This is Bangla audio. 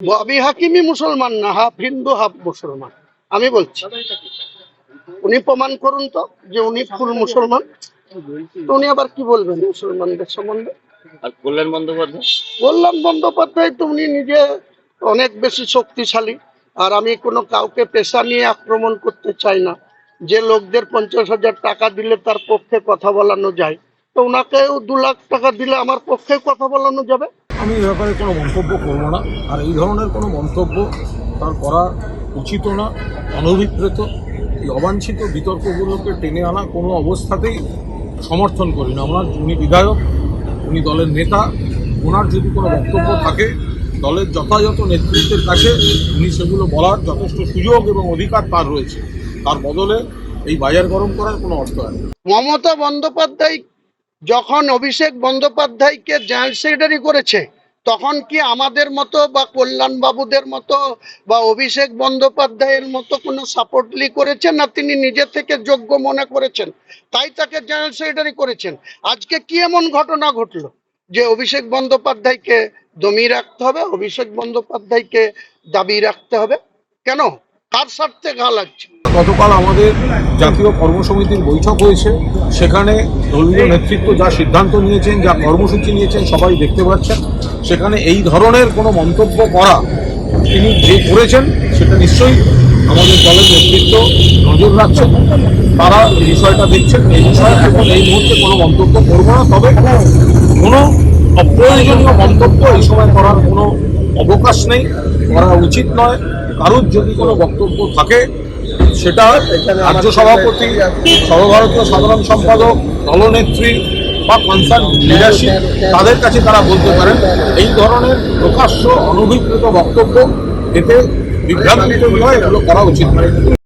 আমি হাকিমি মুসলমান না হাফ হিন্দু হাফ মুসলমান। আমি বলছি উনি প্রমাণ করুন তো যে উনি ফুল মুসলমান। তো উনি আবার কি বলবেন মুসলমানদের সম্বন্ধে? আর কল্যাণ বন্দ্যোপাধ্যায়? বললাম বন্দ্যোপাধ্যায় তো উনি নিজে অনেক বেশি শক্তিশালী। আর আমি কোনো কাউকে পেশা নিয়ে আক্রমণ করতে চাই না। যে লোকদের পঞ্চাশ হাজার টাকা দিলে তার পক্ষে কথা বলানো যায়। তো ওনাকেও দু লাখ টাকা দিলে আমার পক্ষে কথা বলানো যাবে? আমি এ ব্যাপারে কোনো মন্তব্য করব না। আর এই ধরনের কোনো মন্তব্য তার করা উচিত না। অনভিপ্রেত, এই অবাঞ্ছিত বিতর্কগুলোকে টেনে আনা কোনো অবস্থাতেই সমর্থন করি না ওনার উনি বিধায়ক, উনি দলের নেতা, ওনার যদি কোনো বক্তব্য থাকে, দলের যথাযথ নেতৃত্বের কাছে উনি সেগুলো বলার যথেষ্ট সুযোগ এবং অধিকার তার রয়েছে। তার বদলে এই বাজার গরম করার কোনো অর্থ আছে। মমতা বন্দ্যোপাধ্যায় যখন অভিষেক বন্দ্যোপাধ্যায়কে জেনারেল সেক্রেটারি করেছে, তখন কি আমাদের মতো বা কল্যাণ বাবুদের মতো বা অভিষেক বন্দ্যোপাধ্যায়ের মতো কোনো সাপোর্টলি করেছেন না তিনি নিজে থেকে যোগ্য মনে করেছেন? তাই তাকে জেনারেল সেক্রেটারি করেছেন। আজকে কি এমন ঘটনা ঘটলো যে অভিষেক বন্দ্যোপাধ্যায়কে দমিয়ে রাখতে হবে, অভিষেক বন্দ্যোপাধ্যায়কে দাবি রাখতে হবে? কেন? কার স্বার্থে ঘা লাগছে? গতকাল আমাদের জাতীয় কর্মসমিতির বৈঠক হয়েছে। সেখানে দলীয় নেতৃত্ব যা সিদ্ধান্ত নিয়েছেন যা কর্মসূচি নিয়েছেন সবাই দেখতে পাচ্ছেন। সেখানে এই ধরনের কোনো মন্তব্য করা তিনি যে করেছেন সেটা নিশ্চয়ই আমাদের দলের নেতৃত্ব নজর রাখছে তারা এই বিষয়টা দেখছেন। এই বিষয়ে এখন এই মুহূর্তে কোনো মন্তব্য করব না। তবে কোনো অপ্রয়োজনীয় মন্তব্য এই সময় করার কোনো অবকাশ নেই। করা উচিত নয়। কারোর যদি কোনো বক্তব্য থাকে সেটা রাজ্য সভাপতি সর্বভারতীয় সাধারণ সম্পাদক দলনেত্রী বা কনসার্ন লিডারশিপ তাদের কাছে তারা বলতে পারেন এই ধরনের প্রকাশ্য অনভিপ্রেত বক্তব্য এতে হয় এগুলো করা উচিত নয়।